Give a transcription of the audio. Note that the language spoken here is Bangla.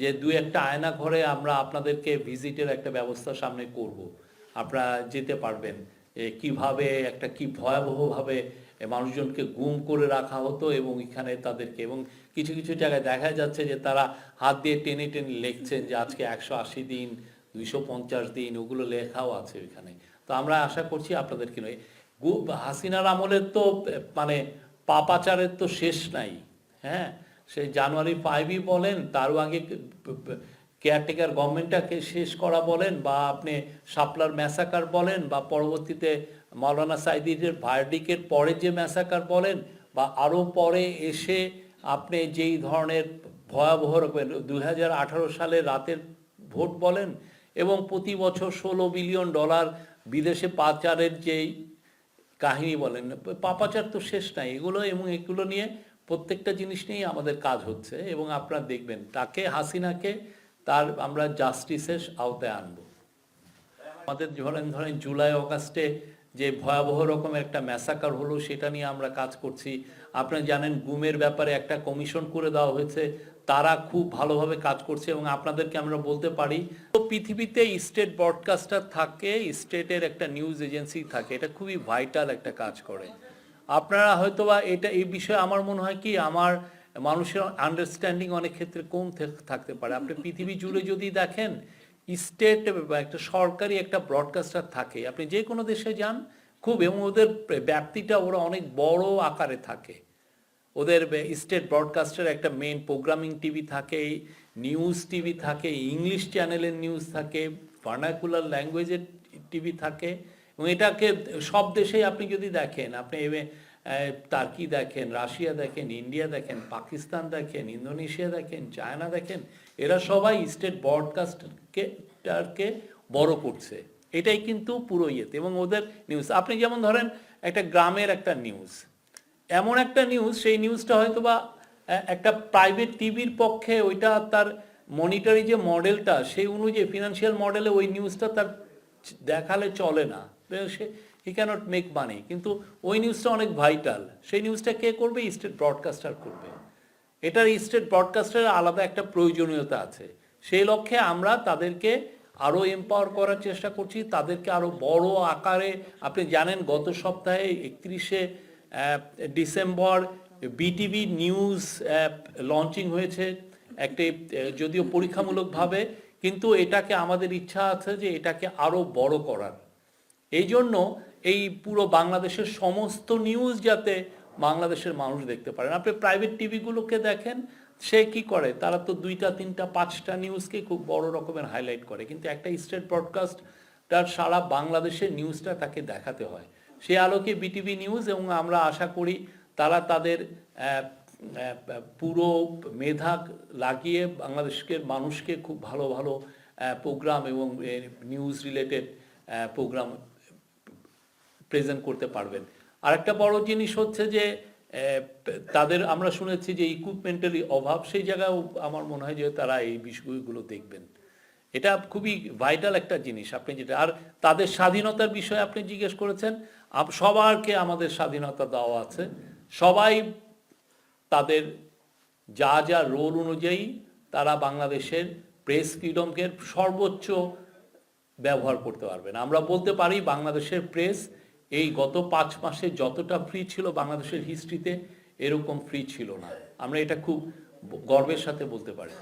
যে দু একটা আয়না ঘরে আমরা আপনাদেরকে ভিজিটের একটা ব্যবস্থা সামনে করব। আপনারা যেতে পারবেন। কীভাবে, একটা কি ভয়াবহভাবে মানুষজনকে গুম করে রাখা হতো এবং এখানে তাদেরকে, এবং কিছু কিছু জায়গায় দেখা যাচ্ছে যে তারা হাত দিয়ে টেনে টেনে লিখছেন যে আজকে একশো আশি দিন, দুইশো পঞ্চাশ দিন, ওগুলো লেখাও আছে ওইখানে। তো আমরা আশা করছি আপনাদেরকে নয়। হাসিনার আমলের তো মানে পাপাচারের তো শেষ নাই। হ্যাঁ? সেই জানুয়ারি ফাইভই বলেন, তারও আগে কেয়ারটেকার গভর্নমেন্টটাকে শেষ করা বলেন, বা আপনি শাপলার ম্যাসাকার বলেন, বা পরবর্তীতে মাওলানা সাইদিদের ভার্ডিকের পরে যে ম্যাসাকার বলেন, বা আরও পরে এসে আপনি যেই ধরনের ভয়াবহ হাজার আঠারো সালে রাতের ভোট বলেন, এবং প্রতি বছর ষোলো বিলিয়ন ডলার বিদেশে পাচারের যেই কাহিনী বলেন, পাপাচার তো শেষ নাই, এগুলো এবং এগুলো নিয়ে প্রত্যেকটা জিনিস নিয়েই আমাদের কাজ হচ্ছে এবং আপনারা দেখবেন, তাকে হাসিনাকে তার আমরা জাস্টিসের আওতায় আনব। আমাদের ধরেন ধরেন জুলাই, অগাস্টে যে ভয়াবহ রকমের একটা ম্যাসাকার হলো, সেটা নিয়ে আমরা কাজ করছি। আপনারা জানেন, গুমের ব্যাপারে একটা কমিশন করে দেওয়া হয়েছে, তারা খুব ভালোভাবে কাজ করছে এবং আপনাদেরকে আমরা বলতে পারি, তো পৃথিবীতে স্টেট ব্রডকাস্টার থাকে স্টেটের একটা নিউজ এজেন্সি থাকে, এটা খুবই ভাইটাল একটা কাজ করে। আপনারা হয়তোবা এটা, এই বিষয়ে আমার মনে হয় কি, আমার মানুষের আন্ডারস্ট্যান্ডিং অনেক ক্ষেত্রে কম থাকতে পারে। আপনি পৃথিবী জুড়ে যদি দেখেন স্টেট বা একটা সরকারি একটা ব্রডকাস্টার থাকে, আপনি যে কোনো দেশে যান, খুব এবং ওদের ব্যাপ্তিটা ওরা অনেক বড় আকারে থাকে। ওদের স্টেট ব্রডকাস্টের একটা মেন প্রোগ্রামিং টিভি থাকে নিউজ টিভি থাকে ইংলিশ চ্যানেলের নিউজ থাকে ভার্নাকুলার ল্যাঙ্গুয়েজের টিভি থাকে। এবং এটাকে সব দেশেই আপনি যদি দেখেন, আপনি টার্কি দেখেন, রাশিয়া দেখেন, ইন্ডিয়া দেখেন, পাকিস্তান দেখেন, ইন্দোনেশিয়া দেখেন, চায়না দেখেন, এরা সবাই স্টেট ব্রডকাস্টকে বড় করছে। এটাই কিন্তু পুরো ইয়েতে এবং ওদের নিউজ আপনি যেমন ধরেন একটা গ্রামের একটা নিউজ এমন একটা নিউজ সেই নিউজটা হয়তো বা একটা প্রাইভেট টিভির পক্ষে ওইটা তার মনিটারি যে মডেলটা সেই অনুযায়ী ফিনান্সিয়াল মডেলে ওই নিউজটা তার দেখালে চলে না। সে হি ক্যানট মেক মানি কিন্তু ওই নিউজটা অনেক ভাইটাল সেই নিউজটা কে করবে? স্টেট ব্রডকাস্টার করবে। এটার স্টেট ব্রডকাস্টের আলাদা একটা প্রয়োজনীয়তা আছে। সেই লক্ষ্যে আমরা তাদেরকে আরও এম্পাওয়ার করার চেষ্টা করছি। তাদেরকে আরও বড় আকারে, আপনি জানেন গত সপ্তাহে একত্রিশে ডিসেম্বর বিটিভি নিউজ লঞ্চিং হয়েছে একটি যদিও পরীক্ষামূলকভাবে। কিন্তু এটাকে আমাদের ইচ্ছা আছে যে এটাকে আরও বড় করার। এই জন্য এই পুরো বাংলাদেশের সমস্ত নিউজ যাতে বাংলাদেশের মানুষ দেখতে পারেন। আপনি প্রাইভেট টিভিগুলোকে দেখেন, সে কি করে? তারা তো দুইটা, তিনটা, পাঁচটা নিউজকে খুব বড় রকমের হাইলাইট করে। কিন্তু একটা স্টেট ব্রডকাস্ট তার সারা বাংলাদেশের নিউজটা তাকে দেখাতে হয়। সে আলোকে বিটিভি নিউজ এবং আমরা আশা করি তারা তাদের পুরো মেধা লাগিয়ে বাংলাদেশের মানুষকে খুব ভালো ভালো প্রোগ্রাম এবং নিউজ রিলেটেড প্রোগ্রাম প্রেজেন্ট করতে পারবেন। আরেকটা বড় জিনিস হচ্ছে যে তাদের আমরা শুনেছি যে ইকুইপমেন্টের অভাব, সেই জায়গায় আমার মনে হয় যে তারা এই বিষয়গুলো দেখবেন। এটা খুবই ভাইটাল একটা জিনিস, আপনি যেটা, আর তাদের স্বাধীনতার বিষয়ে আপনি জিজ্ঞেস করেছেন সবারকে আমাদের স্বাধীনতা দেওয়া আছে। সবাই তাদের যা যা রোল অনুযায়ী তারা বাংলাদেশের প্রেস ফ্রিডমকে সর্বোচ্চ ব্যবহার করতে পারবেন। আমরা বলতে পারি বাংলাদেশের প্রেস এই গত পাঁচ মাসে যতটা ফ্রি ছিল বাংলাদেশের হিস্ট্রিতে এরকম ফ্রি ছিল না। আমরা এটা খুব গর্বের সাথে বলতে পারি।